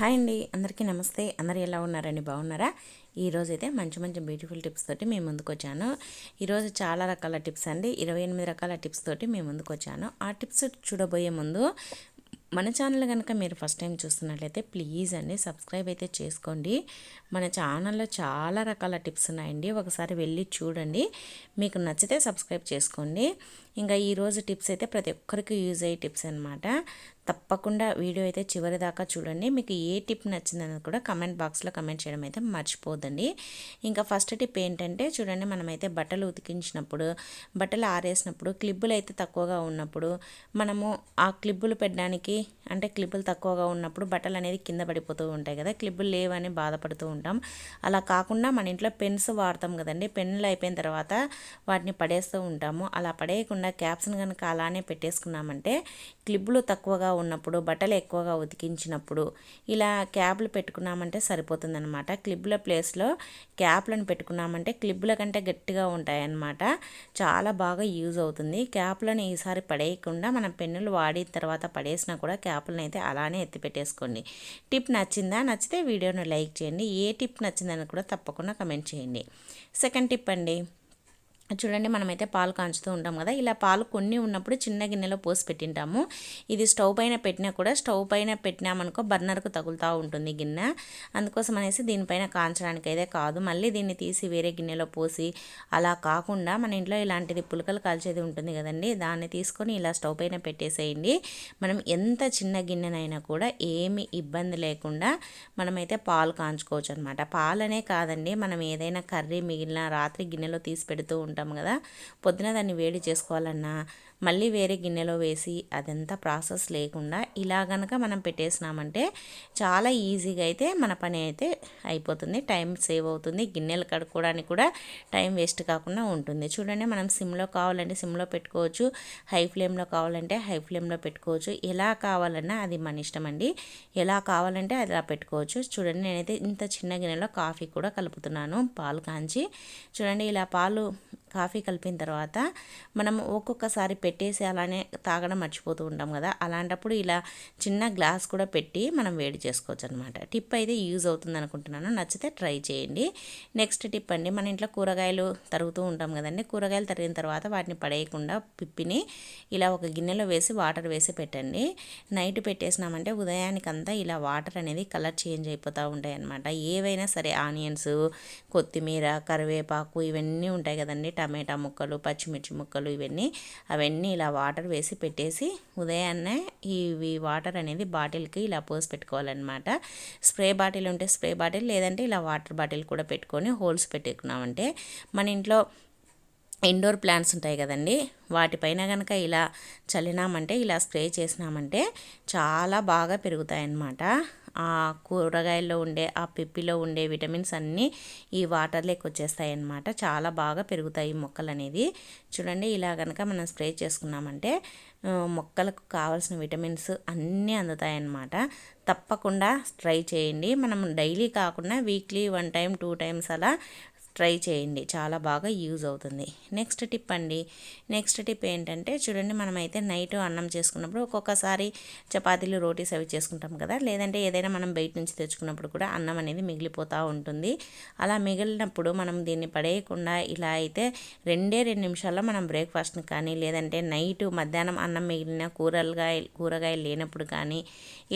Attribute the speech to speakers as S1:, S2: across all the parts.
S1: Hi అండి అందరికీ నమస్తే. అందరు ఎలా ఉన్నారండి? బాగున్నారా? ఈరోజు అయితే మంచి మంచి బ్యూటిఫుల్ టిప్స్ తోటి మేము ముందుకు వచ్చాను. ఈరోజు చాలా రకాల టిప్స్ అండి. ఇరవై ఎనిమిది రకాల టిప్స్ తోటి మేము ముందుకు వచ్చాను. ఆ టిప్స్ చూడబోయే ముందు మన ఛానల్ కనుక మీరు ఫస్ట్ టైం చూస్తున్నట్లయితే ప్లీజ్ అండి సబ్స్క్రైబ్ అయితే చేసుకోండి. మన ఛానల్లో చాలా రకాల టిప్స్ ఉన్నాయండి. ఒకసారి వెళ్ళి చూడండి. మీకు నచ్చితే సబ్స్క్రైబ్ చేసుకోండి. ఇంకా ఈరోజు టిప్స్ అయితే ప్రతి ఒక్కరికి యూజ్ అయ్యే టిప్స్ అనమాట తప్పకుండా వీడియో అయితే చివరి దాకా చూడండి. మీకు ఏ టిప్ నచ్చిందన్నది కూడా కమెంట్ బాక్స్లో కమెంట్ చేయడం అయితే మర్చిపోదండి ఇంకా ఫస్ట్ టిప్ ఏంటంటే చూడండి మనమైతే బట్టలు ఉతికించినప్పుడు బట్టలు ఆరేసినప్పుడు క్లిబ్బులు అయితే తక్కువగా ఉన్నప్పుడు మనము ఆ క్లిబ్బులు పెట్టడానికి అంటే క్లిబ్బులు తక్కువగా ఉన్నప్పుడు బట్టలు అనేది కింద పడిపోతూ ఉంటాయి కదా క్లిబ్బులు లేవని బాధపడుతూ ఉంటాం. అలా కాకుండా మన ఇంట్లో పెన్స్ వాడతాం కదండి. పెన్నులు అయిపోయిన తర్వాత వాటిని పడేస్తూ ఉంటాము. అలా పడేయకుండా క్యాప్స్ని కనుక అలానే పెట్టేసుకున్నామంటే క్లిబ్బులు తక్కువగా ఉన్నప్పుడు బట్టలు ఎక్కువగా ఉతికించినప్పుడు ఇలా క్యాప్లు పెట్టుకున్నామంటే సరిపోతుందన్నమాట. క్లిబ్బుల ప్లేస్లో క్యాప్లను పెట్టుకున్నామంటే క్లిబ్బుల కంటే గట్టిగా ఉంటాయన్నమాట. చాలా బాగా యూజ్ అవుతుంది. క్యాప్లను ఈసారి పడేయకుండా మనం పెన్నులు వాడిన తర్వాత పడేసినా కూడా క్యాప్ చేపలను అయితే అలానే ఎత్తిపెట్టేసుకోండి టిప్ నచ్చిందా? నచ్చితే వీడియోను లైక్ చేయండి. ఏ టిప్ నచ్చిందని కూడా తప్పకుండా కమెంట్ చేయండి. సెకండ్ టిప్ అండి. చూడండి మనమైతే పాలు కాంచుతూ ఉంటాం కదా. ఇలా పాలు కొన్ని ఉన్నప్పుడు చిన్న గిన్నెలో పోసి పెట్టింటాము. ఇది స్టవ్ పైన పెట్టినా కూడా స్టవ్ పైన పెట్టినామనుకో బర్నర్కు తగులుతూ ఉంటుంది గిన్నె. అందుకోసం అనేసి దీనిపైన కాంచడానికి అయితే కాదు. మళ్ళీ దీన్ని తీసి వేరే గిన్నెలో పోసి అలా కాకుండా మన ఇంట్లో ఇలాంటిది పులకలు కాల్చేది ఉంటుంది కదండి దాన్ని తీసుకొని ఇలా స్టవ్ పైన పెట్టేసేయండి. మనం ఎంత చిన్న గిన్నెనైనా కూడా ఏమి ఇబ్బంది లేకుండా మనమైతే పాలు కాంచుకోవచ్చు అనమాట పాలనే కాదండి మనం ఏదైనా కర్రీ మిగిలిన రాత్రి గిన్నెలో తీసి పెడుతూ ఉంటాం. ఉంటాం కదా. పొద్దున దాన్ని వేడి చేసుకోవాలన్నా మళ్ళీ వేరే గిన్నెలో వేసి అదంతా ప్రాసెస్ లేకుండా ఇలా గనక మనం పెట్టేసినామంటే చాలా ఈజీగా అయితే మన పని అయితే అయిపోతుంది. టైం సేవ్ అవుతుంది. గిన్నెలు కడుక్కోవడానికి కూడా టైం వేస్ట్ కాకుండా ఉంటుంది. చూడండి మనం సిమ్లో కావాలంటే సిమ్లో పెట్టుకోవచ్చు. హై ఫ్లేమ్లో కావాలంటే హై ఫ్లేమ్లో పెట్టుకోవచ్చు. ఎలా కావాలన్నా అది మన ఇష్టం అండి. ఎలా కావాలంటే అలా పెట్టుకోవచ్చు. చూడండి నేనైతే ఇంత చిన్న గిన్నెలో కాఫీ కూడా కలుపుతున్నాను పాలు కాంచి. చూడండి ఇలా పాలు కాఫీ కలిపిన తర్వాత మనం ఒక్కొక్కసారి పెట్టేసి అలానే తాగడం మర్చిపోతూ ఉంటాం కదా. అలాంటప్పుడు ఇలా చిన్న గ్లాస్ కూడా పెట్టి మనం వేడి చేసుకోవచ్చు అనమాట టిప్ అయితే యూజ్ అవుతుంది అనుకుంటున్నాను. నచ్చితే ట్రై చేయండి. నెక్స్ట్ టిప్ అండి మన ఇంట్లో కూరగాయలు తరుగుతూ ఉంటాం కదండి. కూరగాయలు తరిగిన తర్వాత వాటిని పడేయకుండా పిప్పిని ఇలా ఒక గిన్నెలో వేసి వాటర్ వేసి పెట్టండి. నైట్ పెట్టేసినామంటే ఉదయానికంతా ఇలా వాటర్ అనేది కలర్ చేంజ్ అయిపోతూ ఉంటాయి అనమాట ఏవైనా సరే ఆనియన్స్ కొత్తిమీర కరివేపాకు ఇవన్నీ ఉంటాయి కదండి. టమాటా ముక్కలు పచ్చిమిర్చి ముక్కలు ఇవన్నీ అవన్నీ ఇలా వాటర్ వేసి పెట్టేసి ఉదయాన్నే ఇవి వాటర్ అనేది బాటిల్కి ఇలా పోసి పెట్టుకోవాలన్నమాట. స్ప్రే బాటిల్ ఉంటే స్ప్రే బాటిల్ లేదంటే ఇలా వాటర్ బాటిల్ కూడా పెట్టుకొని హోల్స్ పెట్టుకున్నామంటే మన ఇంట్లో ఇండోర్ ప్లాంట్స్ ఉంటాయి కదండి వాటిపైన కనుక ఇలా చల్లినామంటే ఇలా స్ప్రే చేసినామంటే చాలా బాగా పెరుగుతాయన్నమాట. ఆ కూరగాయల్లో ఉండే ఆ పిప్పిలో ఉండే విటమిన్స్ అన్నీ ఈ వాటర్లోకి వచ్చేస్తాయి అన్నమాట చాలా బాగా పెరుగుతాయి మొక్కలు అనేది చూడండి ఇలా కనుక మనం స్ప్రే చేసుకున్నామంటే మొక్కలకు కావాల్సిన విటమిన్స్ అన్నీ అందుతాయన్నమాట. తప్పకుండా ట్రై చేయండి. మనం డైలీ కాకుండా weekly one time two times అలా ట్రై చేయండి. చాలా బాగా యూజ్ అవుతుంది. నెక్స్ట్ టిప్ అండి. నెక్స్ట్ టిప్ ఏంటంటే చూడండి మనమైతే నైట్ అన్నం చేసుకున్నప్పుడు ఒక్కొక్కసారి చపాతీలు రోటీస్ అవి చేసుకుంటాం కదా. లేదంటే ఏదైనా మనం బయట నుంచి తెచ్చుకున్నప్పుడు కూడా అన్నం అనేది మిగిలిపోతూ ఉంటుంది. అలా మిగిలినప్పుడు మనం దీన్ని పడేయకుండా ఇలా అయితే రెండే రెండు నిమిషాల్లో మనం బ్రేక్ఫాస్ట్ని కానీ లేదంటే నైట్ మధ్యాహ్నం అన్నం మిగిలిన కూరగాయ కూరగాయలు లేనప్పుడు కానీ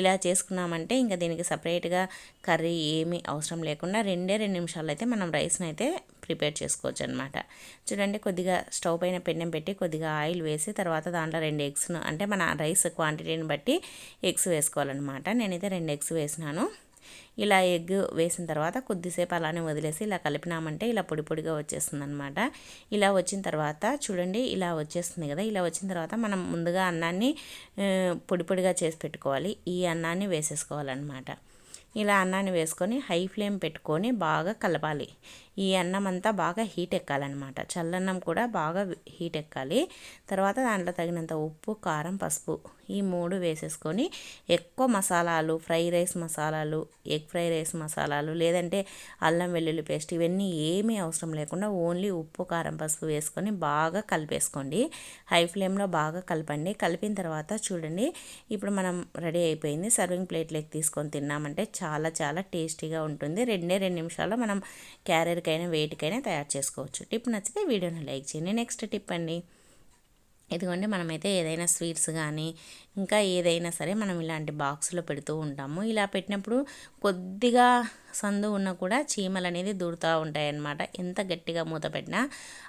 S1: ఇలా చేసుకున్నామంటే ఇంకా దీనికి సపరేట్గా కర్రీ ఏమీ అవసరం లేకుండా రెండే రెండు నిమిషాలు అయితే మనం రైస్ని అయితే ప్రిపేర్ చేసుకోవచ్చు అనమాట చూడండి కొద్దిగా స్టవ్ పైన పెన్నెం పెట్టి కొద్దిగా ఆయిల్ వేసి తర్వాత దాంట్లో రెండు ఎగ్స్ను అంటే మన రైస్ క్వాంటిటీని బట్టి ఎగ్స్ వేసుకోవాలన్నమాట. నేనైతే రెండు ఎగ్స్ వేసినాను. ఇలా ఎగ్ వేసిన తర్వాత కొద్దిసేపు అలానే వదిలేసి ఇలా కలిపినామంటే ఇలా పొడి పొడిగా వచ్చేస్తుంది అనమాట ఇలా వచ్చిన తర్వాత చూడండి ఇలా వచ్చేస్తుంది కదా. ఇలా వచ్చిన తర్వాత మనం ముందుగా అన్నాన్ని పొడి పొడిగా చేసి పెట్టుకోవాలి. ఈ అన్నాన్ని వేసేసుకోవాలన్నమాట. ఇలా అన్నాన్ని వేసుకొని హై ఫ్లేమ్ పెట్టుకొని బాగా కలపాలి. ఈ అన్నం అంతా బాగా హీట్ ఎక్కాలన్నమాట. చల్లన్నం కూడా బాగా హీట్ ఎక్కాలి తర్వాత దాంట్లో తగినంత ఉప్పు కారం పసుపు ఈ మూడు వేసేసుకొని ఎక్కువ మసాలాలు ఫ్రై రైస్ మసాలాలు ఎగ్ ఫ్రై రైస్ మసాలాలు లేదంటే అల్లం వెల్లుల్లి పేస్ట్ ఇవన్నీ ఏమీ అవసరం లేకుండా ఓన్లీ ఉప్పు కారం పసుపు వేసుకొని బాగా కలిపేసుకోండి. హై ఫ్లేమ్లో బాగా కలపండి. కలిపిన తర్వాత చూడండి ఇప్పుడు మనం రెడీ అయిపోయింది. సర్వింగ్ ప్లేట్లోకి తీసుకొని తిన్నామంటే చాలా చాలా టేస్టీగా ఉంటుంది. రెండే రెండు నిమిషాల్లో మనం క్యారియర్కైనా వేటికైనా తయారు చేసుకోవచ్చు. టిప్ నచ్చితే వీడియోని లైక్ చేయండి. నెక్స్ట్ టిప్ అండి. ఇదిగోండి మనమైతే ఏదైనా స్వీట్స్ కానీ ఇంకా ఏదైనా సరే మనం ఇలాంటి బాక్స్లో పెడుతూ ఉంటాము. ఇలా పెట్టినప్పుడు కొద్దిగా సందు ఉన్నా కూడా చీమలు అనేది దూరుతూ ఉంటాయన్నమాట. ఎంత గట్టిగా మూత పెట్టినా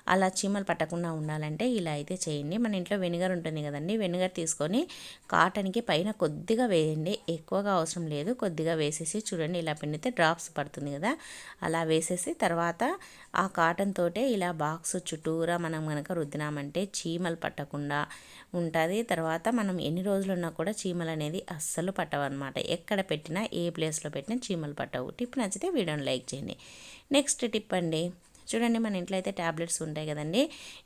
S1: అలా చీమలు పట్టకుండా ఉండాలంటే ఇలా అయితే చేయండి. మన ఇంట్లో వెనిగర్ ఉంటుంది కదండి వెనిగర్ తీసుకొని కాటన్కి పైన కొద్దిగా వేయండి. ఎక్కువగా అవసరం లేదు. కొద్దిగా వేసేసి చూడండి ఇలా పిండితే డ్రాప్స్ పడుతుంది కదా. అలా వేసేసి తర్వాత ఆ కాటన్ తోటే ఇలా బాక్స్ చుట్టూరా మనం కనుక రుద్దినామంటే చీమలు పట్టకుండా ఉంటుంది. తర్వాత మనం ఎన్ని రోజులు ఉన్నా కూడా చీమలు అనేది అస్సలు పట్టవు అనమాట ఎక్కడ పెట్టినా ఏ ప్లేస్లో పెట్టినా చీమలు పట్టవు. టిప్ నచ్చితే వీడియోని లైక్ చేయండి. నెక్స్ట్ టిప్ అండి. చూడండి మన ఇంట్లో అయితే ట్యాబ్లెట్స్ ఉంటాయి కదండి.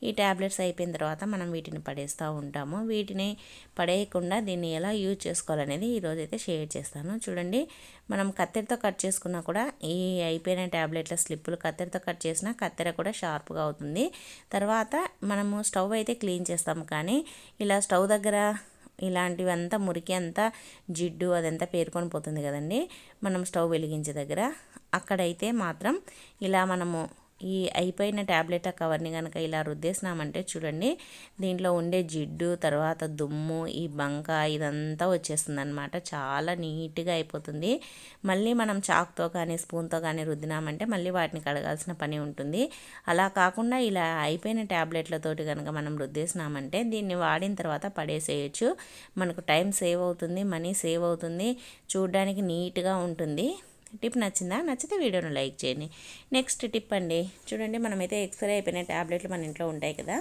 S1: ఈ ట్యాబ్లెట్స్ అయిపోయిన తర్వాత మనం వీటిని పడేస్తూ ఉంటాము. వీటిని పడేయకుండా దీన్ని ఎలా యూజ్ చేసుకోవాలనేది ఈరోజు అయితే షేర్ చేస్తాను. చూడండి మనం కత్తెరతో కట్ చేసుకున్నా కూడా ఈ అయిపోయిన ట్యాబ్లెట్ల స్లిప్పులు కత్తెరతో కట్ చేసినా కత్తెర కూడా షార్ప్గా అవుతుంది. తర్వాత మనము స్టవ్ అయితే క్లీన్ చేస్తాము కానీ ఇలా స్టవ్ దగ్గర ఇలాంటివంతా మురికి అంతా జిడ్డు అదంతా పేరుకొని పోతుంది కదండి. మనం స్టవ్ వెలిగించే దగ్గర. అక్కడైతే మాత్రం ఇలా మనము ఈ అయిపోయిన ట్యాబ్లెట్ కవర్ని కనుక ఇలా రుద్దేసినామంటే చూడండి దీంట్లో ఉండే జిడ్డు తర్వాత దుమ్ము ఈ బంక ఇదంతా వచ్చేస్తుంది అనమాట చాలా నీట్గా అయిపోతుంది. మళ్ళీ మనం చాక్తో కానీ స్పూన్తో కానీ రుద్దినామంటే మళ్ళీ వాటిని కడగాల్సిన పని ఉంటుంది. అలా కాకుండా ఇలా అయిపోయిన ట్యాబ్లెట్లతోటి కనుక మనం రుద్దేసినామంటే దీన్ని వాడిన తర్వాత పడేసేయచ్చు. మనకు టైం సేవ్ అవుతుంది మనీ సేవ్ అవుతుంది. చూడడానికి నీట్గా ఉంటుంది. టిప్ నచ్చిందా? నచ్చితే వీడియోను లైక్ చేయండి. నెక్స్ట్ టిప్ అండి. చూడండి మనమైతే ఎక్స్పైర్ అయిపోయిన ట్యాబ్లెట్లు మన ఇంట్లో ఉంటాయి కదా.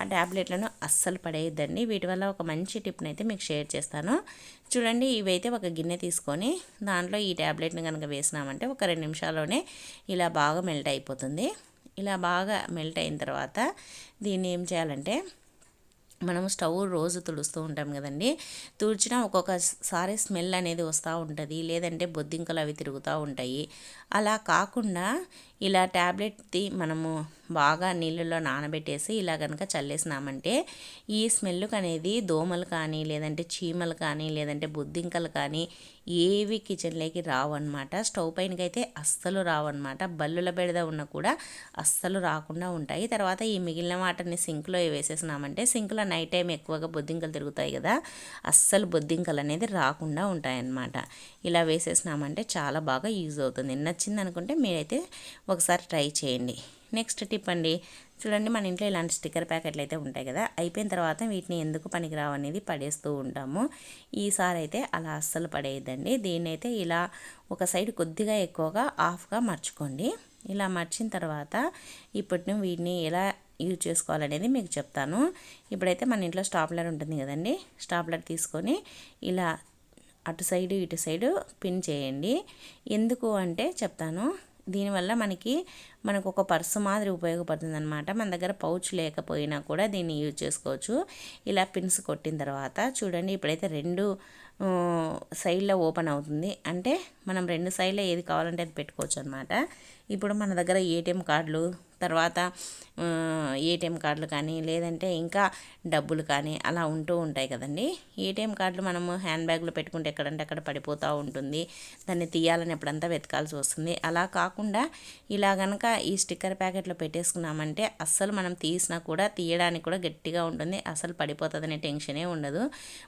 S1: ఆ ట్యాబ్లెట్లను అస్సలు పడేయద్దండి. వీటి వల్ల ఒక మంచి టిప్ని అయితే మీకు షేర్ చేస్తాను. చూడండి ఇవైతే ఒక గిన్నె తీసుకొని దాంట్లో ఈ ట్యాబ్లెట్ని కనుక వేసినామంటే ఒక రెండు నిమిషాల్లోనే ఇలా బాగా మెల్ట్ అయిపోతుంది. ఇలా బాగా మెల్ట్ అయిన తర్వాత దీన్ని ఏం చేయాలంటే మనము స్టవ్ రోజు తుడుస్తూ ఉంటాం కదండి. తుడిచినా ఒక్కొక్కసారి స్మెల్ అనేది వస్తూ ఉంటుంది. లేదంటే బొద్దింకలు అవి తిరుగుతూ ఉంటాయి. అలా కాకుండా ఇలా ట్యాబ్లెట్ది మనము బాగా నీళ్ళలో నానబెట్టేసి ఇలా కనుక చల్లేసినామంటే ఈ స్మెల్కి అనేది దోమలు కానీ లేదంటే చీమలు కానీ లేదంటే బొద్దింకలు కానీ ఏవి కిచెన్లోకి రావన్నమాట. స్టవ్ పైనకైతే అస్సలు రావన్నమాట. బల్లుల బెడద ఉన్న కూడా అస్సలు రాకుండా ఉంటాయి. తర్వాత ఈ మిగిలిన వాటిని సింక్లో వేసేసినామంటే సింక్లో నైట్ టైం ఎక్కువగా బొద్దింకలు తిరుగుతాయి కదా అస్సలు బొద్దింకలు అనేది రాకుండా ఉంటాయన్నమాట. ఇలా వేసేసినామంటే చాలా బాగా యూజ్ అవుతుంది. నచ్చింది అనుకుంటే మీరైతే ఒకసారి ట్రై చేయండి. నెక్స్ట్ టిప్ అండి. చూడండి మన ఇంట్లో ఇలాంటి స్టిక్కర్ ప్యాకెట్లు అయితే ఉంటాయి కదా. అయిపోయిన తర్వాత వీటిని ఎందుకు పనికిరావు అనేది పడేస్తూ ఉంటాము. ఈసారి అయితే అలా అస్సలు పడేయద్దండి. దీన్ని అయితే ఇలా ఒక సైడ్ కొద్దిగా ఎక్కువగా ఆఫ్గా మర్చుకోండి. ఇలా మర్చిన తర్వాత ఇప్పటి వీటిని ఎలా యూజ్ చేసుకోవాలనేది మీకు చెప్తాను. ఇప్పుడైతే మన ఇంట్లో స్టాప్లర్ ఉంటుంది కదండి. స్టాప్లర్ తీసుకొని ఇలా అటు సైడు ఇటు సైడు పిన్ చేయండి. ఎందుకు అంటే చెప్తాను. దీనివల్ల మనకి మనకు ఒక పర్సు మాదిరి ఉపయోగపడుతుంది అనమాట మన దగ్గర పౌచ్ లేకపోయినా కూడా దీన్ని యూజ్ చేసుకోవచ్చు. ఇలా పిన్స్ కొట్టిన తర్వాత చూడండి ఇప్పుడైతే రెండు సైడ్లో ఓపెన్ అవుతుంది. అంటే మనం రెండు సైడ్లో ఏది కావాలంటే అది పెట్టుకోవచ్చు అనమాట ఇప్పుడు మన దగ్గర ఏటీఎం కార్డులు తర్వాత ఏటీఎం కార్డులు కానీ లేదంటే ఇంకా డబ్బులు కానీ అలా ఉంటూ ఉంటాయి కదండి. ఏటీఎం కార్డులు మనము హ్యాండ్ బ్యాగ్లో పెట్టుకుంటే ఎక్కడంటే అక్కడ పడిపోతూ ఉంటుంది. దాన్ని తీయాలని ఎప్పుడంతా వెతకాల్సి వస్తుంది. అలా కాకుండా ఇలా కనుక ఈ స్టిక్కర్ ప్యాకెట్లో పెట్టేసుకున్నామంటే అస్సలు మనం తీసినా కూడా తీయడానికి కూడా గట్టిగా ఉంటుంది. అసలు పడిపోతుందనే టెన్షనే ఉండదు.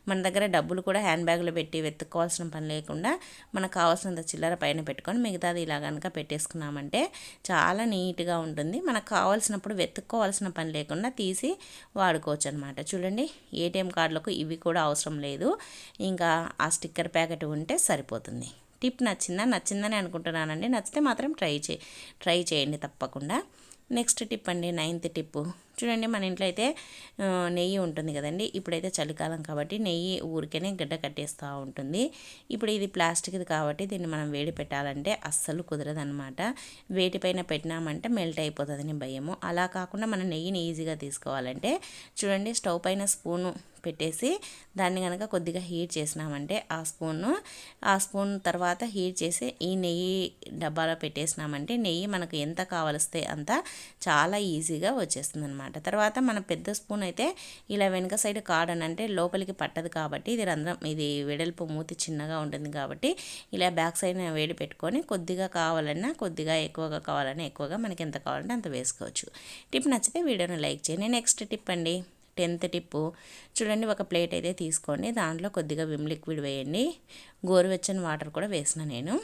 S1: మన దగ్గర డబ్బులు కూడా హ్యాండ్ బ్యాగ్ బ్యాగులో పెట్టి వెతుక్కోవాల్సిన పని లేకుండా మనకు కావాల్సినంత చిల్లర పైన పెట్టుకొని మిగతాది ఇలా కనుక పెట్టేసుకున్నామంటే చాలా నీట్గా ఉంటుంది. మనకు కావాల్సినప్పుడు వెతుక్కోవాల్సిన పని లేకుండా తీసి వాడుకోవచ్చు అనమాట చూడండి ఏటీఎం కార్డులకు ఇవి కూడా అవసరం లేదు. ఇంకా ఆ స్టిక్కర్ ప్యాకెట్ ఉంటే సరిపోతుంది. టిప్ నచ్చిందా? నచ్చిందని అనుకుంటున్నానండి. నచ్చితే మాత్రం ట్రై చే ట్రై చేయండి తప్పకుండా. నెక్స్ట్ టిప్ అండి నైన్త్ టిప్. చూడండి మన ఇంట్లో అయితే నెయ్యి ఉంటుంది కదండి. ఇప్పుడైతే చలికాలం కాబట్టి నెయ్యి ఊరికేనే గడ్డ కట్టేస్తూ ఉంటుంది. ఇప్పుడు ఇది ప్లాస్టిక్ది కాబట్టి దీన్ని మనం వేడి పెట్టాలంటే అస్సలు కుదరదనమాట వేటిపైన పెట్టినామంటే మెల్ట్ అయిపోతుందని భయము. అలా కాకుండా మనం నెయ్యిని ఈజీగా తీసుకోవాలంటే చూడండి స్టవ్ పైన స్పూను పెట్టేసి దాన్ని కనుక కొద్దిగా హీట్ చేసినామంటే ఆ స్పూను ఆ స్పూన్ తర్వాత హీట్ చేసి ఈ నెయ్యి డబ్బాలో పెట్టేసినామంటే నెయ్యి మనకు ఎంత కావలిస్తే అంత చాలా ఈజీగా వచ్చేస్తుంది అనమాట తర్వాత మన పెద్ద స్పూన్ అయితే ఇలా వెనుక సైడ్ కాడనంటే అంటే లోపలికి పట్టదు కాబట్టి ఇది రంధ్రం ఇది వెడల్పు మూతి చిన్నగా ఉంటుంది కాబట్టి ఇలా బ్యాక్ సైడ్ వేడి పెట్టుకొని కొద్దిగా కావాలన్నా కొద్దిగా ఎక్కువగా కావాలన్నా ఎక్కువగా మనకి ఎంత కావాలంటే అంత వేసుకోవచ్చు. టిప్ నచ్చితే వీడియోని లైక్ చేయండి. నెక్స్ట్ టిప్ అండి. Tenth tip. చూడండి ఒక ప్లేట్ అయితే తీసుకోండి. దాంట్లో కొద్దిగా విమ్ లిక్విడ్ వేయండి. గోరువెచ్చని వాటర్ కూడా వేసిన నేను.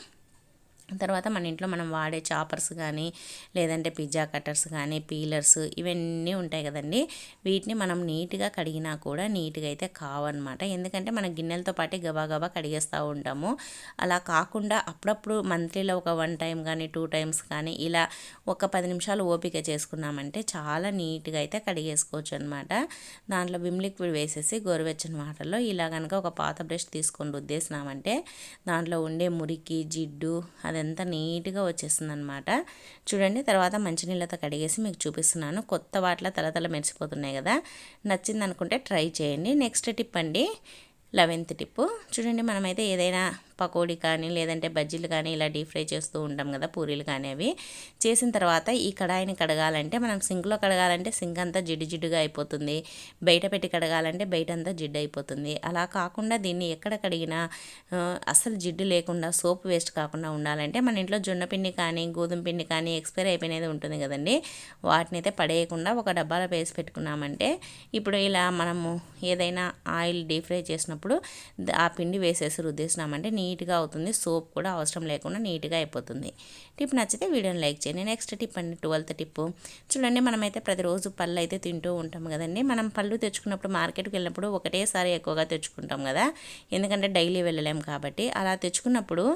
S1: తర్వాత మన ఇంట్లో మనం వాడే చాపర్స్ కానీ లేదంటే పిజ్జా కట్టర్స్ కానీ పీలర్స్ ఇవన్నీ ఉంటాయి కదండి. వీటిని మనం నీట్గా కడిగినా కూడా నీట్గా అయితే కావన్నమాట. ఎందుకంటే మన గిన్నెలతో పాటు గబా గబా కడిగేస్తూ ఉంటాము. అలా కాకుండా అప్పుడప్పుడు మంత్లీలో ఒక వన్ టైం కానీ టూ టైమ్స్ కానీ ఇలా ఒక పది నిమిషాలు ఓపిక చేసుకున్నామంటే చాలా నీట్గా అయితే కడిగేసుకోవచ్చు అనమాట దాంట్లో విమ్ లిక్విడ్ వేసేసి గోరువెచ్చని వాటర్లో ఇలా కనుక ఒక పాత బ్రష్ తీసుకొని రుద్దేసినామంటే దాంట్లో ఉండే మురికి జిడ్డు అదంతా నీట్గా వచ్చేస్తుంది అనమాట చూడండి తర్వాత మంచినీళ్ళతో కడిగేసి మీకు చూపిస్తున్నాను. కొత్త వాటిలో తలతల మెరిసిపోతున్నాయి కదా. నచ్చింది అనుకుంటే ట్రై చేయండి. నెక్స్ట్ టిప్ అండి లెవెన్త్ టిప్పు. చూడండి మనమైతే ఏదైనా పకోడీ కానీ లేదంటే బజ్జీలు కానీ ఇలా డీప్ ఫ్రై చేస్తూ ఉంటాం కదా పూరీలు కానీ అవి. చేసిన తర్వాత ఈ కడాయిని కడగాలంటే మనం సింక్లో కడగాలంటే సింక్ అంతా జిడ్డు జిడ్డుగా అయిపోతుంది. బయట పెట్టి కడగాలంటే బయట అంతా జిడ్డు అయిపోతుంది. అలా కాకుండా దీన్ని ఎక్కడ కడిగినా అసలు జిడ్డు లేకుండా సోప్ వేస్ట్ కాకుండా ఉండాలంటే మన ఇంట్లో జొన్న పిండి కానీ గోధుమ పిండి కానీ ఎక్స్పైర్ అయిపోయినది ఉంటుంది కదండి. వాటిని అయితే పడేయకుండా ఒక డబ్బాలో వేసి పెట్టుకున్నామంటే ఇప్పుడు ఇలా మనము ఏదైనా ఆయిల్ డీప్ ఫ్రై చేసినప్పుడు ఆ పిండి వేసేసి రుద్దేసినామంటే నీట్గా అవుతుంది. సోప్ కూడా అవసరం లేకుండా నీట్గా అయిపోతుంది. టిప్ నచ్చితే వీడియోని లైక్ చేయండి. నెక్స్ట్ టిప్ అండి ట్వెల్త్ టిప్. చూడండి మనమైతే ప్రతిరోజు పళ్ళు అయితే తింటూ ఉంటాం కదండి. మనం పళ్ళు తెచ్చుకున్నప్పుడు మార్కెట్కి వెళ్ళినప్పుడు ఒకటేసారి ఎక్కువగా తెచ్చుకుంటాం కదా. ఎందుకంటే డైలీ వెళ్ళలేం కాబట్టి. అలా తెచ్చుకున్నప్పుడు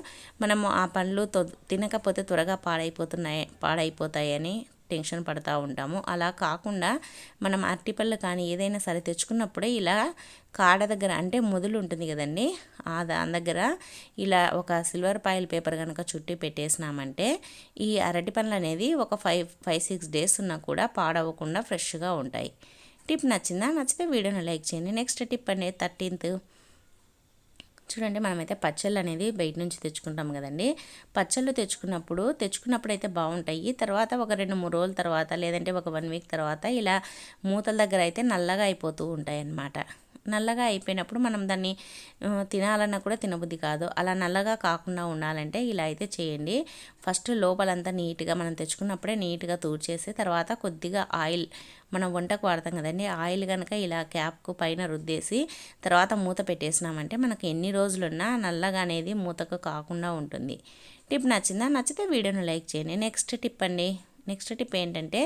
S1: మనము ఆ పళ్ళు తినకపోతే త్వరగా పాడైపోతున్నాయి పాడైపోతాయని టెన్షన్ పడుతూ ఉంటాము. అలా కాకుండా మనం అరటిపళ్ళు కానీ ఏదైనా సరే తెచ్చుకున్నప్పుడే ఇలా కాడ దగ్గర అంటే మొదలు ఉంటుంది కదండి. ఆ దాని దగ్గర ఇలా ఒక సిల్వర్ పాయిల్ పేపర్ కనుక చుట్టి పెట్టేసినామంటే ఈ అరటి పండ్లు అనేది ఒక ఫైవ్ ఫైవ్ సిక్స్ డేస్ ఉన్నా కూడా పాడవకుండా ఫ్రెష్గా ఉంటాయి. టిప్ నచ్చిందా? నచ్చితే వీడియోని లైక్ చేయండి. నెక్స్ట్ టిప్ అనేది థర్టీన్త్ చూడండి మనమైతే పచ్చళ్ళు అనేది బయట నుంచి తెచ్చుకుంటాం కదండి. పచ్చళ్ళు తెచ్చుకున్నప్పుడు తెచ్చుకున్నప్పుడు అయితే బాగుంటాయి. తర్వాత ఒక రెండు మూడు రోజుల తర్వాత లేదంటే ఒక వన్ వీక్ తర్వాత ఇలా మూతల దగ్గర అయితే నల్లగా అయిపోతూ ఉంటాయి అన్నమాట నల్లగా అయిపోయినప్పుడు మనం దాన్ని తినాలన్నా కూడా తినబుద్ధి కాదు. అలా నల్లగా కాకుండా ఉండాలంటే ఇలా అయితే చేయండి. ఫస్ట్ లోపలంతా నీట్గా మనం తెచ్చుకున్నప్పుడే నీట్గా తూర్చేసి తర్వాత కొద్దిగా ఆయిల్ మనం వంటకు వాడతాం కదండి ఆయిల్ కనుక ఇలా క్యాప్కు పైన రుద్దేసి తర్వాత మూత పెట్టేసినామంటే మనకు ఎన్ని రోజులున్నా నల్లగా అనేది మూతకు కాకుండా ఉంటుంది. టిప్ నచ్చిందా? నచ్చితే వీడియోను లైక్ చేయండి. నెక్స్ట్ టిప్ అండి. నెక్స్ట్ టిప్ ఏంటంటే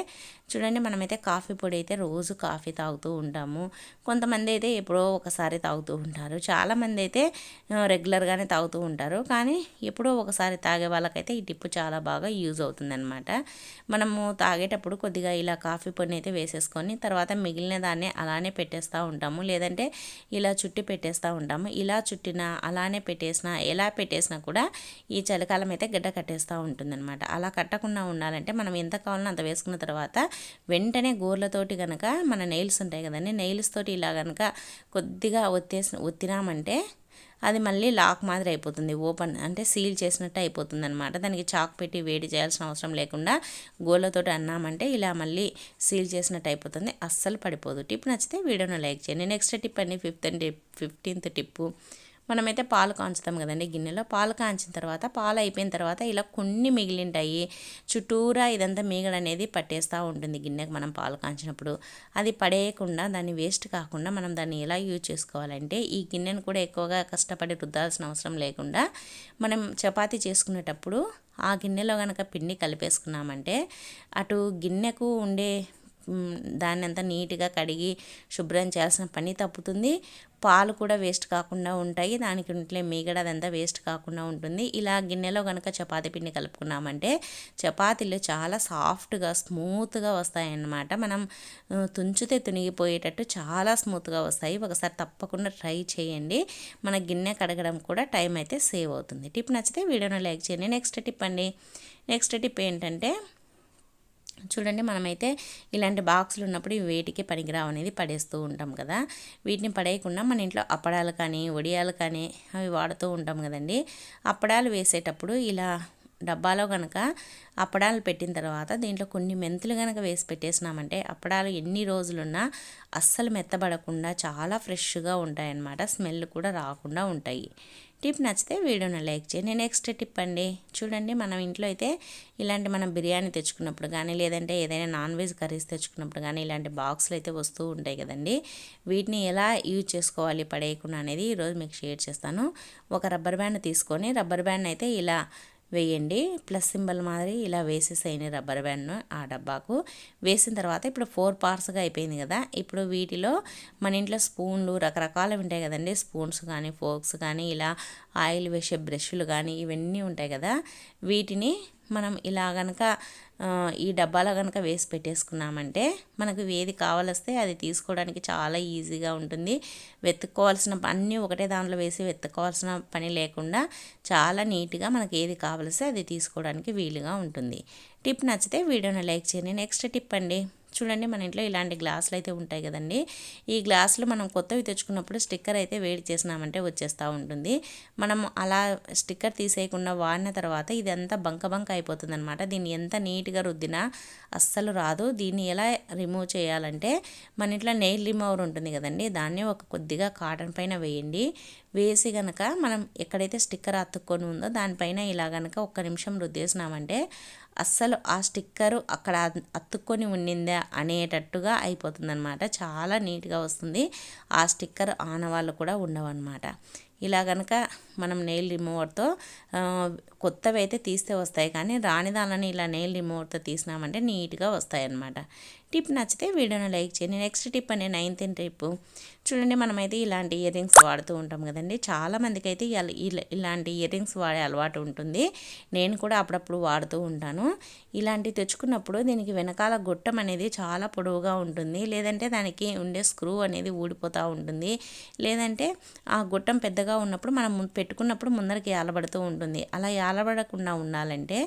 S1: చూడండి మనమైతే కాఫీ పొడి అయితే రోజు కాఫీ తాగుతూ ఉంటాము. కొంతమంది అయితే ఎప్పుడో ఒకసారి తాగుతూ ఉంటారు. చాలామంది అయితే రెగ్యులర్గానే తాగుతూ ఉంటారు. కానీ ఎప్పుడో ఒకసారి తాగే వాళ్ళకైతే ఈ టిప్పు చాలా బాగా యూజ్ అవుతుందన్నమాట. మనము తాగేటప్పుడు కొద్దిగా ఇలా కాఫీ పొడిని అయితే వేసేసుకొని తర్వాత మిగిలిన దాన్ని అలానే పెట్టేస్తూ ఉంటాము. లేదంటే ఇలా చుట్టి పెట్టేస్తూ ఉంటాము. ఇలా చుట్టినా అలానే పెట్టేసినా ఎలా పెట్టేసినా కూడా ఈ చలికాలం అయితే గడ్డ కట్టేస్తూ ఉంటుందన్నమాట. అలా కట్టకుండా ఉండాలంటే మనం ఎంత కావాలో అంత వేసుకున్న తర్వాత వెంటనే గోర్లతోటి కనుక మన నెయిల్స్ ఉంటాయి కదండి నెయిల్స్ తోటి ఇలా కనుక కొద్దిగా ఒత్తేసి ఒత్తినామంటే అది మళ్ళీ లాక్ మాదిరి అయిపోతుంది ఓపెన్ అంటే సీల్ చేసినట్టు అయిపోతుంది అనమాట దానికి చాక్ పెట్టి వేడి చేయాల్సిన అవసరం లేకుండా గోళ్ళతోటి అన్నామంటే ఇలా మళ్ళీ సీల్ చేసినట్టు అయిపోతుంది అస్సలు పడిపోదు. టిప్ నచ్చితే వీడియోను లైక్ చేయండి. నెక్స్ట్ టిప్ అండి ఫిఫ్త్ టిప్ ఫిఫ్టీన్త్ టిప్పు. మనమైతే పాలు కాంచుతాం కదండి గిన్నెలో. పాలు కాంచిన తర్వాత పాలు అయిపోయిన తర్వాత ఇలా కొన్ని మిగిలింటాయి. చుట్టూరా ఇదంతా మీగడ అనేది పట్టేస్తూ ఉంటుంది గిన్నెకి మనం పాలు కాంచినప్పుడు. అది పడేయకుండా దాన్ని వేస్ట్ కాకుండా మనం దాన్ని ఎలా యూజ్ చేసుకోవాలంటే ఈ గిన్నెను కూడా ఎక్కువగా కష్టపడి రుద్దాల్సిన అవసరం లేకుండా మనం చపాతీ చేసుకునేటప్పుడు ఆ గిన్నెలో కనుక పిండి కలిపేసుకున్నామంటే అటు గిన్నెకు ఉండే దాన్ని అంతా నీట్గా కడిగి శుభ్రం చేయాల్సిన పని తప్పుతుంది. పాలు కూడా వేస్ట్ కాకుండా ఉంటాయి. దానికి ఉంటే మీగడ అదంతా వేస్ట్ కాకుండా ఉంటుంది. ఇలా గిన్నెలో కనుక చపాతి పిండి కలుపుకున్నామంటే చపాతీలు చాలా సాఫ్ట్గా స్మూత్గా వస్తాయన్నమాట. మనం తుంచితే తునిగిపోయేటట్టు చాలా స్మూత్గా వస్తాయి. ఒకసారి తప్పకుండా ట్రై చేయండి. మన గిన్నె కడగడం కూడా టైం అయితే సేవ్ అవుతుంది. టిప్ నచ్చితే వీడియోను లైక్ చేయండి. నెక్స్ట్ టిప్ అండి. నెక్స్ట్ టిప్ ఏంటంటే చూడండి మనమైతే ఇలాంటి బాక్సులు ఉన్నప్పుడు ఇవి వేటికి పనికిరావు అనేది పడేస్తూ ఉంటాం కదా. వీటిని పడేయకుండా మన ఇంట్లో అప్పడాలు కానీ వడియాలు కానీ అవి వాడుతూ ఉంటాం కదండి. అప్పడాలు వేసేటప్పుడు ఇలా డబ్బాలో కనుక అప్పడాలు పెట్టిన తర్వాత దీంట్లో కొన్ని మెంతులు కనుక వేసి పెట్టేసినామంటే అప్పడాలు ఎన్ని రోజులున్నా అస్సలు మెత్తబడకుండా చాలా ఫ్రెష్గా ఉంటాయన్నమాట. స్మెల్ కూడా రాకుండా ఉంటాయి. టిప్ నచ్చితే వీడియోని లైక్ చేయండి. నెక్స్ట్ టిప్ అండి. చూడండి మనం ఇంట్లో అయితే ఇలాంటి మనం బిర్యానీ తెచ్చుకున్నప్పుడు కానీ లేదంటే ఏదైనా నాన్ వెజ్ కర్రీస్ తెచ్చుకున్నప్పుడు కానీ ఇలాంటి బాక్సులు అయితే వస్తూ ఉంటాయి కదండి. వీటిని ఎలా యూజ్ చేసుకోవాలి పడేయకుండా అనేది ఈరోజు మీకు షేర్ చేస్తాను. ఒక రబ్బర్ బ్యాండ్ తీసుకొని రబ్బర్ బ్యాండ్ అయితే ఇలా వేయండి. ప్లస్ సింబల్ మాదిరి ఇలా వేసేసేయండి రబ్బర్ బ్యాండ్ను ఆ డబ్బాకు. వేసిన తర్వాత ఇప్పుడు ఫోర్ పార్ట్స్గా అయిపోయింది కదా. ఇప్పుడు వీటిలో మన ఇంట్లో స్పూన్లు రకరకాలు ఉంటాయి కదండి. స్పూన్స్ కానీ ఫోక్స్ కానీ ఇలా ఆయిల్ వేసే బ్రష్లు కానీ ఇవన్నీ ఉంటాయి కదా. వీటిని మనం ఇలా కనుక ఈ డబ్బాలో కనుక వేసి పెట్టేసుకున్నామంటే మనకు ఏది కావాలొస్తే అది తీసుకోవడానికి చాలా ఈజీగా ఉంటుంది. వెతుక్కోవాల్సిన అన్నీ ఒకటే దాంట్లో వేసి వెతుక్కోవాల్సిన పని లేకుండా చాలా నీట్గా మనకి ఏది కావాల్స్తే అది తీసుకోవడానికి వీలుగా ఉంటుంది. టిప్ నచ్చితే వీడియోని లైక్ చేయండి. నెక్స్ట్ టిప్ అండి. చూడండి మన ఇంట్లో ఇలాంటి గ్లాసులు అయితే ఉంటాయి కదండి. ఈ గ్లాసులు మనం కొత్తవి తెచ్చుకున్నప్పుడు స్టిక్కర్ అయితే వేడి చేసినామంటే వచ్చేస్తూ ఉంటుంది. మనం అలా స్టిక్కర్ తీసేయకుండా వాడిన తర్వాత ఇదంతా బంక బంక అయిపోతుంది అనమాట దీన్ని ఎంత నీట్గా రుద్దినా అస్సలు రాదు. దీన్ని ఎలా రిమూవ్ చేయాలంటే మన ఇంట్లో నెయిల్ రిమూవర్ ఉంటుంది కదండి దాన్ని ఒక కొద్దిగా కాటన్ పైన వేయండి. వేసి గనక మనం ఎక్కడైతే స్టిక్కర్ అతుక్కొని ఉందో దానిపైన ఇలా గనక ఒక్క నిమిషం రుద్దేసినామంటే అస్సలు ఆ స్టిక్కరు అక్కడ అతుక్కొని ఉండిందా అనేటట్టుగా అయిపోతుందన్నమాట. చాలా నీట్గా వస్తుంది. ఆ స్టిక్కర్ ఆనవాళ్ళు కూడా ఉండవన్నమాట. ఇలా కనుక మనం నెయిల్ రిమూవర్తో కొత్తవి అయితే తీస్తే వస్తాయి. కానీ రాని దానిని ఇలా నెయిల్ రిమూవర్తో తీసినామంటే నీట్గా వస్తాయి అన్నమాట టిప్ నచ్చితే వీడియోను లైక్ చేయండి. నెక్స్ట్ టిప్ అనే నైన్త్ టిప్. చూడండి మనమైతే ఇలాంటి ఇయర్ రింగ్స్ వాడుతూ ఉంటాం కదండి. చాలామందికి అయితే ఇలాంటి ఇయర్ రింగ్స్ వాడే అలవాటు ఉంటుంది. నేను కూడా అప్పుడప్పుడు వాడుతూ ఉంటాను. ఇలాంటివి తెచ్చుకున్నప్పుడు దీనికి వెనకాల గొట్టం అనేది చాలా పొడవుగా ఉంటుంది. లేదంటే దానికి ఉండే స్క్రూ అనేది ఊడిపోతూ ఉంటుంది. లేదంటే ఆ గొట్టం పెద్దగా ఉన్నప్పుడు మనం పెట్టుకున్నప్పుడు ముందరికి ఏలబడుతూ ఉంటుంది. అలా ఏలబడకుండా ఉండాలంటే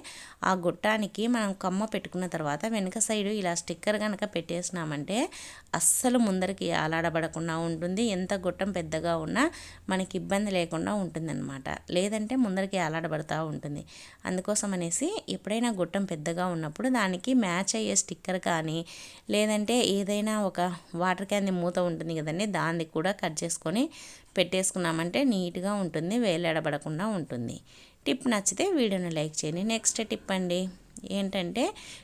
S1: ఆ గొట్టానికి మనం కమ్మ పెట్టుకున్న తర్వాత వెనక సైడు ఇలా స్టిక్కర్ కనుక పెట్టేసినామంటే అస్సలు ముందరికి ఆలాడబడకుండా ఉంటుంది. ఎంత గొట్టం పెద్దగా ఉన్నా మనకి ఇబ్బంది లేకుండా ఉంటుందన్నమాట. లేదంటే ముందరికి ఆలాడబడుతూ ఉంటుంది. అందుకోసం అనేసి ఎప్పుడైనా గొట్టం పెద్దగా ఉన్నప్పుడు దానికి మ్యాచ్ అయ్యే స్టిక్కర్ కానీ లేదంటే ఏదైనా ఒక వాటర్ క్యాన్ మూత ఉంటుంది కదండి దాన్ని కూడా కట్ చేసుకొని పెట్టేసుకున్నామంటే నీట్గా ఉంటుంది వేలాడబడకుండా ఉంటుంది. టిప్ నచ్చితే వీడియోని లైక్ చేయండి. నెక్స్ట్ టిప్ అండి. ఏంటంటే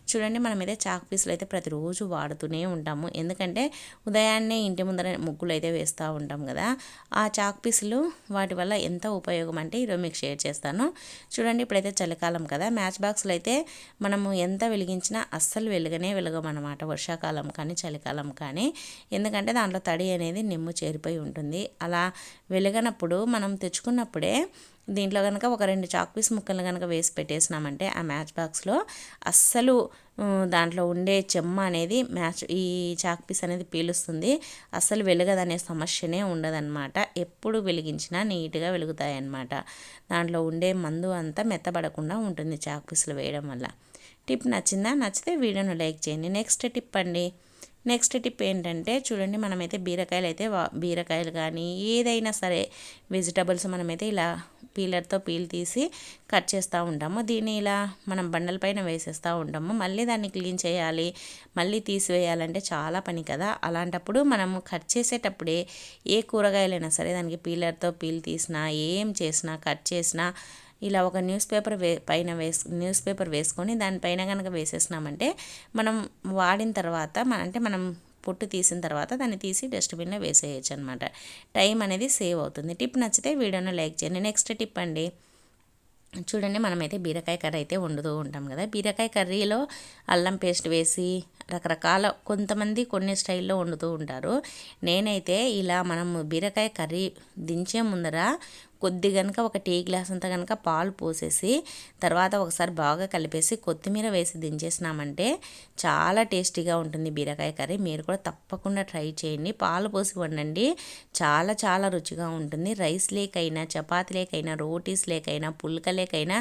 S1: చూడండి మనం అయితే చాక్ పీసులు అయితే ప్రతిరోజు వాడుతూనే ఉంటాము. ఎందుకంటే ఉదయాన్నే ఇంటి ముందర ముగ్గులు అయితే వేస్తూ ఉంటాం కదా. ఆ చాక్ పీసులు వాటి వల్ల ఎంత ఉపయోగం అంటే ఈరోజు మీకు షేర్ చేస్తాను. చూడండి ఇప్పుడైతే చలికాలం కదా. మ్యాచ్ బాక్స్లు అయితే మనము ఎంత వెలిగించినా అస్సలు వెలుగనే వెలగమన్నమాట వర్షాకాలం కానీ చలికాలం కానీ. ఎందుకంటే దాంట్లో తడి అనేది నిమ్ము చేరిపోయి ఉంటుంది. అలా వెలగనప్పుడు మనం తెచ్చుకున్నప్పుడే దీంట్లో కనుక ఒక రెండు చాక్ పీస్ ముక్కలు కనుక వేసి పెట్టేసినామంటే ఆ మ్యాచ్ బాక్స్లో అస్సలు దాంట్లో ఉండే చెమ్మ అనేది మ్యాచ్ ఈ చాక్ పీస్ అనేది పీలుస్తుంది. అస్సలు వెలగదనే సమస్యనే ఉండదన్నమాట. ఎప్పుడు వెలిగించినా నీట్గా వెలుగుతాయి అన్నమాట దాంట్లో ఉండే మందు అంతా మెత్తబడకుండా ఉంటుంది చాక్ పీసులు వేయడం వల్ల. టిప్ నచ్చిందా? నచ్చితే వీడియోను లైక్ చేయండి. నెక్స్ట్ టిప్ అండి. నెక్స్ట్ టిప్ ఏంటంటే చూడండి మనమైతే బీరకాయలు అయితే బీరకాయలు కానీ ఏదైనా సరే వెజిటబుల్స్ మనమైతే ఇలా పీలర్తో పీల్ తీసి కట్ చేస్తూ ఉంటాము. దీన్ని ఇలా మనం బండల పైన వేసేస్తూ ఉంటాము. మళ్ళీ దాన్ని క్లీన్ చేయాలి. మళ్ళీ తీసివేయాలంటే చాలా పని కదా. అలాంటప్పుడు మనము కట్ చేసేటప్పుడే ఏ కూరగాయలైనా సరే దానికి పీలర్తో పీల్ తీసినా ఏం చేసినా కట్ చేసినా ఇలా ఒక న్యూస్ పేపర్ వే పైన వేసు న్యూస్ పేపర్ వేసుకొని దానిపైన కనుక వేసేసినామంటే మనం వాడిన తర్వాత మన అంటే మనం పొట్టు తీసిన తర్వాత దాన్ని తీసి డస్ట్బిన్లో వేసేయచ్చు అనమాట టైం అనేది సేవ్ అవుతుంది. టిప్ నచ్చితే వీడియోను లైక్ చేయండి. నెక్స్ట్ టిప్ అండి. చూడండి మనమైతే బీరకాయ కర్రీ అయితే వండుతూ ఉంటాం కదా. బీరకాయ కర్రీలో అల్లం పేస్ట్ వేసి రకరకాల కొంతమంది కొన్ని స్టైల్లో వండుతూ ఉంటారు. నేనైతే ఇలా మనం బీరకాయ కర్రీ దించే ముందర కొద్ది కనుక ఒక టీ గ్లాస్ అంతా కనుక పాలు పోసేసి తర్వాత ఒకసారి బాగా కలిపేసి కొత్తిమీర వేసి దించేసినామంటే చాలా టేస్టీగా ఉంటుంది బీరకాయ కర్రీ. మీరు కూడా తప్పకుండా ట్రై చేయండి. పాలు పోసి వండండి. చాలా చాలా రుచిగా ఉంటుంది. రైస్ లేకైనా చపాతీ లేకైనా రోటీస్ లేకైనా పుల్క లేకైనా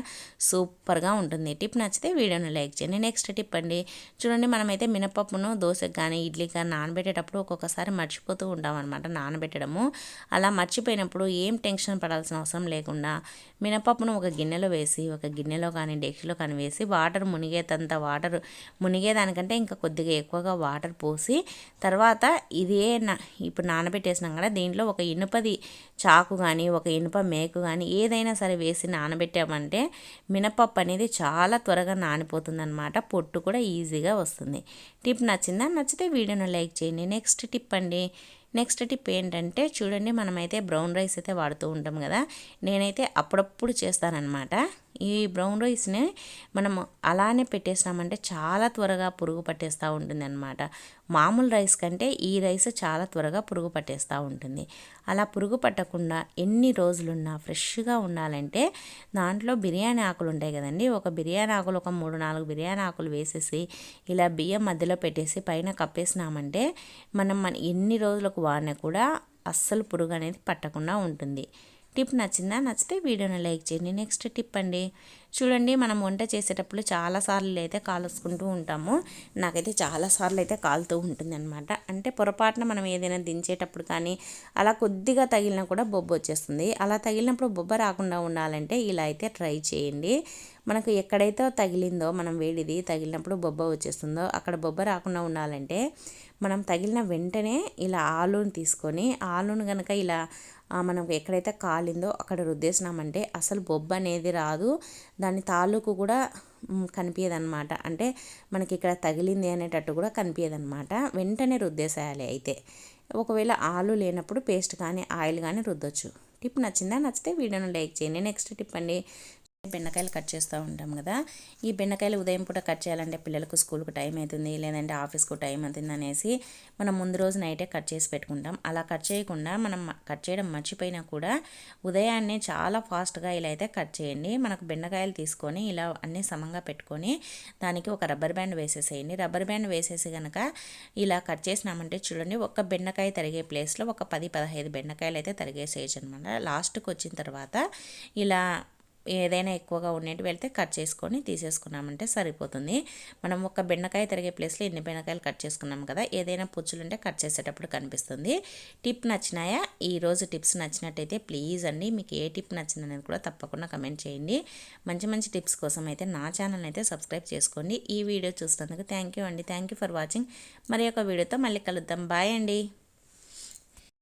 S1: సూపర్గా ఉంటుంది. టిప్ నచ్చితే వీడియోని లైక్ చేయండి. నెక్స్ట్ టిప్ అండి. చూడండి మనమైతే మినపప్పును దోశకు కానీ ఇడ్లీకి కానీ నానబెట్టేటప్పుడు ఒక్కొక్కసారి మర్చిపోతూ ఉంటాం అనమాట నానబెట్టడము. అలా మర్చిపోయినప్పుడు ఏం టెన్షన్ పడాల్సిన చేయాల్సిన అవసరం లేకుండా మినపప్పును ఒక గిన్నెలో వేసి ఒక గిన్నెలో కానీ డెక్షలో కానీ వేసి వాటర్ మునిగేటంత వాటర్ మునిగేదానికంటే ఇంకా కొద్దిగా ఎక్కువగా వాటర్ పోసి తర్వాత ఇదే నా ఇప్పుడు నానబెట్టేసినాం కదా దీంట్లో ఒక ఇనుపది చాకు కానీ ఒక ఇనుప మేకు కానీ ఏదైనా సరే వేసి నానబెట్టామంటే మినపప్పు అనేది చాలా త్వరగా నానిపోతుంది అనమాట పొట్టు కూడా ఈజీగా వస్తుంది. టిప్ నచ్చిందా? నచ్చితే వీడియోను లైక్ చేయండి. నెక్స్ట్ టిప్ అండి నెక్స్ట్ టిప్ ఏంటంటే చూడండి మనమైతే బ్రౌన్ రైస్ అయితే వాడుతూ ఉంటాం కదా. నేనైతే అప్పుడప్పుడు చేస్తానన్నమాట. ఈ బ్రౌన్ రైస్ని మనం అలానే పెట్టేసినామంటే చాలా త్వరగా పురుగు పట్టేస్తూ ఉంటుంది అనమాట మామూలు రైస్ కంటే ఈ రైస్ చాలా త్వరగా పురుగు పట్టేస్తూ ఉంటుంది. అలా పురుగు పట్టకుండా ఎన్ని రోజులున్నా ఫ్రెష్గా ఉండాలంటే దాంట్లో బిర్యానీ ఆకులు ఉంటాయి కదండి. ఒక బిర్యానీ ఆకులు ఒక మూడు నాలుగు బిర్యానీ ఆకులు వేసేసి ఇలా బియ్యం మధ్యలో పెట్టేసి పైన కప్పేసినామంటే మనం మన ఎన్ని రోజులకు వాడినా కూడా అస్సలు పురుగు అనేది పట్టకుండా ఉంటుంది. టిప్ నచ్చిందా? నచ్చితే వీడియోని లైక్ చేయండి. నెక్స్ట్ టిప్ అండి. చూడండి మనం వంట చేసేటప్పుడు చాలాసార్లు అయితే కాలుసుకుంటూ ఉంటాము. నాకైతే చాలాసార్లు అయితే కాలుతూ ఉంటుంది అనమాట అంటే పొరపాటున మనం ఏదైనా దించేటప్పుడు కానీ అలా కొద్దిగా తగిలినా కూడా బొబ్బ వచ్చేస్తుంది. అలా తగిలినప్పుడు బొబ్బ రాకుండా ఉండాలంటే ఇలా అయితే ట్రై చేయండి. మనకు ఎక్కడైతే తగిలిందో మనం వేడిది తగిలినప్పుడు బొబ్బ వచ్చేస్తుందో అక్కడ బొబ్బ రాకుండా ఉండాలంటే మనం తగిలిన వెంటనే ఇలా ఆలుని తీసుకొని ఆలును కనుక ఇలా మనం ఎక్కడైతే కాలిందో అక్కడ రుద్దేసినామంటే అసలు బొబ్బ అనేది రాదు. దాని తాలూకు కూడా కనిపించదనమాట అంటే మనకి ఇక్కడ తగిలింది అనేటట్టు కూడా కనిపించదనమాట వెంటనే రుద్దేసేయాలి అయితే. ఒకవేళ ఆలు లేనప్పుడు పేస్ట్ కానీ ఆయిల్ కానీ రుద్దొచ్చు. టిప్ నచ్చిందా? నచ్చితే వీడియోను లైక్ చేయండి. నెక్స్ట్ టిప్ అండి. బెండకాయలు కట్ చేస్తూ ఉంటాం కదా. ఈ బెండకాయలు ఉదయం పూట కట్ చేయాలంటే పిల్లలకు స్కూల్కి టైం అవుతుంది లేదంటే ఆఫీస్కు టైం అవుతుంది అనేసి మనం ముందు రోజు నైటే కట్ చేసి పెట్టుకుంటాం. అలా కట్ చేయకుండా మనం కట్ చేయడం మర్చిపోయినా కూడా ఉదయాన్నే చాలా ఫాస్ట్గా ఇలా అయితే కట్ చేయండి. మనకు బెండకాయలు తీసుకొని ఇలా అన్నీ సమంగా పెట్టుకొని దానికి ఒక రబ్బర్ బ్యాండ్ వేసేసేయండి. రబ్బర్ బ్యాండ్ వేసేసి కనుక ఇలా కట్ చేసినామంటే చూడండి ఒక బెండకాయ తరిగే ప్లేస్లో ఒక పది పదహైదు బెండకాయలు అయితే తరిగేసేయచ్చు అనమాట లాస్ట్కి వచ్చిన తర్వాత ఇలా ఏదైనా ఎక్కువగా ఉండేవి వెళ్తే కట్ చేసుకొని తీసేసుకున్నామంటే సరిపోతుంది. మనం ఒక బెండకాయ తిరిగే ప్లేస్లో ఎన్ని బెండకాయలు కట్ చేసుకున్నాం కదా ఏదైనా పుచ్చులుంటే కట్ చేసేటప్పుడు కనిపిస్తుంది. టిప్ నచ్చినాయా? ఈరోజు టిప్స్ నచ్చినట్టయితే ప్లీజ్ అండి మీకు ఏ టిప్ నచ్చిందనేది కూడా తప్పకుండా కమెంట్ చేయండి. మంచి మంచి టిప్స్ కోసం అయితే నా ఛానల్ అయితే సబ్స్క్రైబ్ చేసుకోండి. ఈ వీడియో చూసినందుకు థ్యాంక్ యూ అండి. Thank you for watching. మరి ఒక వీడియోతో మళ్ళీ కలుద్దాం. బాయ్ అండి.